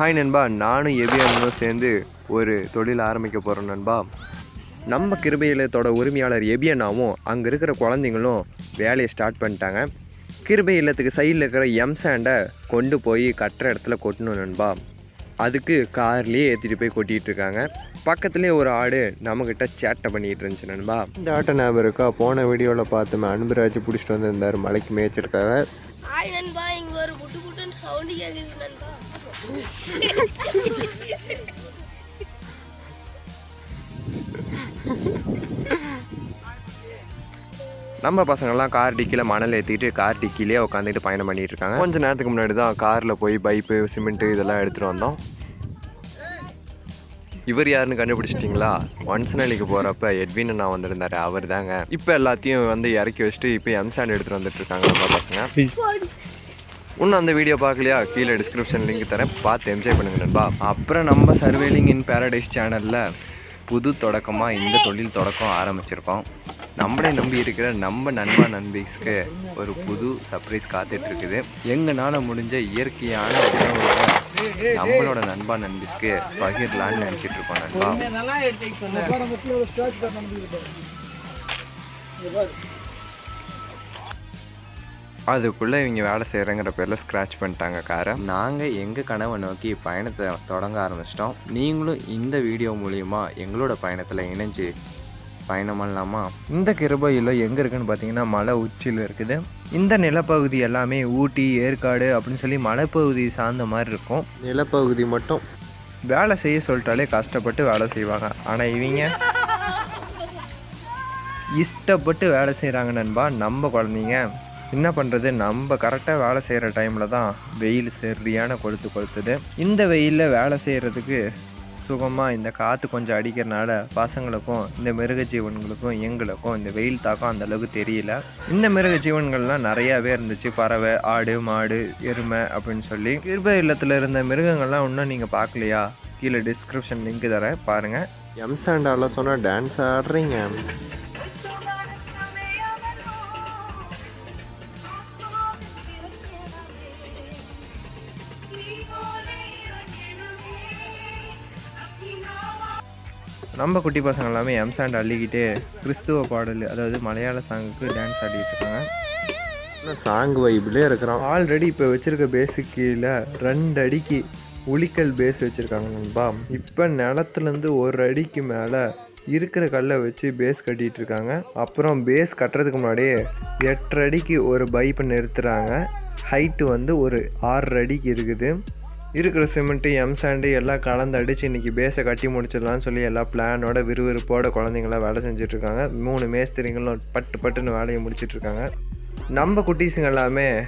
Hi நண்பா நானும் எபியனும் சேர்ந்து ஒரு தொழில் ஆரம்பிக்க போகிறோம் நண்பா. நம்ம கிருபையிலத்தோட உரிமையாளர் எபியனாவும் அங்கே இருக்கிற குழந்தைங்களும் வேலையை ஸ்டார்ட் பண்ணிட்டாங்க. கிருபை இல்லத்துக்கு சைடில் இருக்கிற எம் சாண்டை கொண்டு போய் கட்டுற இடத்துல கொட்டணும் நண்பா. அதுக்கு கார்லேயே ஏற்றிட்டு போய் கொட்டிகிட்டு இருக்காங்க. பக்கத்துலேயே ஒரு ஆடு நம்மக்கிட்ட சேட்டை பண்ணிகிட்டு இருந்துச்சு நண்பா. இந்த ஆட்டை ஞாபகம் இருக்கா? போன வீடியோவில் பார்த்தோமே அன்புராஜ் பிடிச்சிட்டு வந்திருந்தார் மலைக்கு மேய்ச்சிருக்காங்க சவுண்ட் கேக்குது நண்பா நம்ம பசங்கள்லாம் கார் டிக்கியில் மணல் ஏற்றிட்டு கார் டிக்கிலே உட்காந்துட்டு பயணம் பண்ணிட்டு இருக்காங்க. கொஞ்ச நேரத்துக்கு முன்னாடி தான் காரில் போய் பைப்பு சிமெண்ட்டு இதெல்லாம் எடுத்துகிட்டு வந்தோம். இவர் யாருன்னு கண்டுபிடிச்சிட்டிங்களா? ஒன்சனலிக்கு போகிறப்ப எட்வின் நான் வந்திருந்தாரு. அவர் தாங்க இப்போ எல்லாத்தையும் வந்து இறக்கி வச்சுட்டு இப்போ எம்சாண்ட் எடுத்துகிட்டு வந்துட்டு இருக்காங்க நம்ம பசங்க. இன்னும் அந்த வீடியோ பார்க்கலையா? கீழே டிஸ்கிரிப்ஷன் லிங்க் தரேன். பார்த்து என்ஜாய் பண்ணுங்க நண்பா. அப்புறம் நம்ம சர்வேலிங் இன் பேரடைஸ் சேனலில் புது தொடக்கமாக இந்த தொழில் தொடக்கம் ஆரம்பிச்சிருக்கோம். நம்மளை நம்பி இருக்கிற நம்ம நண்பா நண்பீஸ்க்கு ஒரு புது சர்ப்ரைஸ் காத்துட்டு இருக்குது எங்களால் முடிஞ்ச இயற்கையான உணவுகளை நம்மளோட நண்பா நண்பீஸ்க்கு பகிரலான்னு நினச்சிட்டு இருக்கோம் நண்பா அதுக்குள்ளே இவங்க வேலை செய்கிறங்கிற பேரில் ஸ்க்ராட்ச் பண்ணிட்டாங்க காரை. நாங்கள் எங்கள் கனவை நோக்கி பயணத்தை தொடங்க ஆரம்பிச்சிட்டோம். நீங்களும் இந்த வீடியோ மூலிமா எங்களோட பயணத்தில் இணைஞ்சு பயணம் பண்ணலாமா? இந்த கிருபையில் எங்கே இருக்குன்னு பார்த்தீங்கன்னா மலை உச்சியில் இருக்குது. இந்த நிலப்பகுதி எல்லாமே ஊட்டி ஏற்காடு அப்படின்னு சொல்லி மலைப்பகுதி சார்ந்த மாதிரி இருக்கும். நிலப்பகுதி மட்டும். வேலை செய்ய சொல்லிட்டாலே கஷ்டப்பட்டு வேலை செய்வாங்க. ஆனால் இவங்க இஷ்டப்பட்டு வேலை செய்கிறாங்க நண்பா நம்ம குழந்தைங்க. என்ன பண்ணுறது நம்ம கரெக்டாக வேலை செய்கிற டைமில் தான் வெயில் சரியான கொளுத்து கொளுத்துது. இந்த வெயிலில் வேலை செய்கிறதுக்கு சுகமாக இந்த காற்று கொஞ்சம் அடிக்கிறனால பசங்களுக்கும் இந்த மிருக ஜீவன்களுக்கும் எங்களுக்கும் இந்த வெயில் தாக்கம் அந்தளவுக்கு தெரியல. இந்த மிருக ஜீவன்கள்லாம் நிறையாவே இருந்துச்சு. பறவை ஆடு மாடு எருமை அப்படின்னு சொல்லி. கிருப இல்லத்தில் இருந்த மிருகங்கள்லாம் இன்னும் நீங்கள் பார்க்கலையா? கீழே டிஸ்கிரிப்ஷன் லிங்க் தரேன். பாருங்கள் எம்சாண்டாவில் சொன்னால் டான்ஸ் ஆடுறீங்க. நம்ம குட்டி பசங்க எல்லாமே எம் சாண்ட் அள்ளிக்கிட்டு கிறிஸ்துவ பாடல் அதாவது மலையாள சாங்குக்கு டான்ஸ் ஆடிட்டு இருக்காங்க. சாங் வைப்லேயே இருக்கிறோம் ஆல்ரெடி இப்போ வச்சுருக்க பேஸுக்கு கீழே ரெண்டு அடிக்கு உளிக்கல் பேஸ் வச்சுருக்காங்க நண்பா. இப்போ நிலத்துலேருந்து ஒரு அடிக்கு மேலே இருக்கிற கல்லை வச்சு பேஸ் கட்டிகிட்டு இருக்காங்க. அப்புறம் பேஸ் கட்டுறதுக்கு முன்னாடியே எட்டரை அடிக்கு ஒரு பைப்பை நிறுத்துகிறாங்க ஹைட்டு வந்து ஒரு ஆறு அடிக்கு இருக்குது. இருக்கிற சிமெண்ட்டு எம் சாண்டு எல்லாம் கலந்து அடித்து இன்றைக்கி பேஸை கட்டி முடிச்சிடலாம்னு சொல்லி எல்லா பிளானோட விறுவிறுப்போட குழந்தைங்களாம் வேலை செஞ்சிட்ருக்காங்க. மூணு மேஸ்திரிங்களும் பட்டு பட்டுன்னு வேலையை முடிச்சிட்ருக்காங்க. நம்ம குட்டீஸுங்க எல்லாமே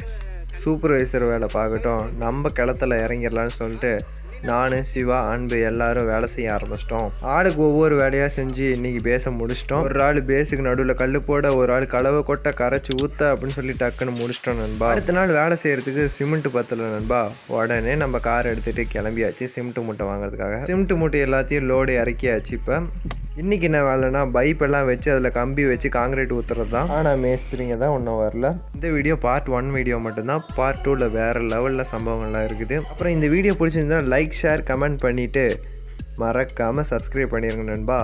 சூப்பர்வைசர் வேலை பார்க்கட்டும். நம்ம கிளத்துல இறங்கிடலான்னு சொல்லிட்டு நான் சிவா அன்பு எல்லாரும் வேலை செய்ய ஆரம்பிச்சிட்டோம். ஆளுக்கு ஒவ்வொரு வேலையாக செஞ்சு இன்னைக்கு பேச முடிச்சிட்டோம். ஒரு ஆள் பேஸுக்கு நடுவில் கல் போட ஒரு ஆள் கலவை கொட்ட கரைச்சி ஊற்ற அப்படின்னு சொல்லி டக்குன்னு முடிச்சிட்டோம் நண்பா. அடுத்த நாள் வேலை செய்யறதுக்கு சிமெண்ட் பத்தல நண்பா. உடனே நம்ம கார் எடுத்துகிட்டு கிளம்பியாச்சு சிமெண்ட் மூட்டை வாங்குறதுக்காக. சிமெண்ட் மூட்டை எல்லாத்தையும் லோடு இறக்கியாச்சு இப்போ. இன்னைக்கு என்ன வேலைன்னா பைப் எல்லாம் வச்சு அதில் கம்பி வச்சு காங்கிரீட் ஊற்றுறது தான் ஆனால் மேஸ்திரிங்க தான் ஒன்றும் வரல. இந்த வீடியோ பார்ட் ஒன் வீடியோ மட்டும்தான் பார்ட் டூவில் வேறு லெவலில் சம்பவங்கள்லாம் இருக்குது. அப்புறம் இந்த வீடியோ பிடிச்சிருந்தா லைக் ஷேர் கமெண்ட் பண்ணிவிட்டு மறக்காமல் சப்ஸ்கிரைப் பண்ணிடுங்க நண்பா.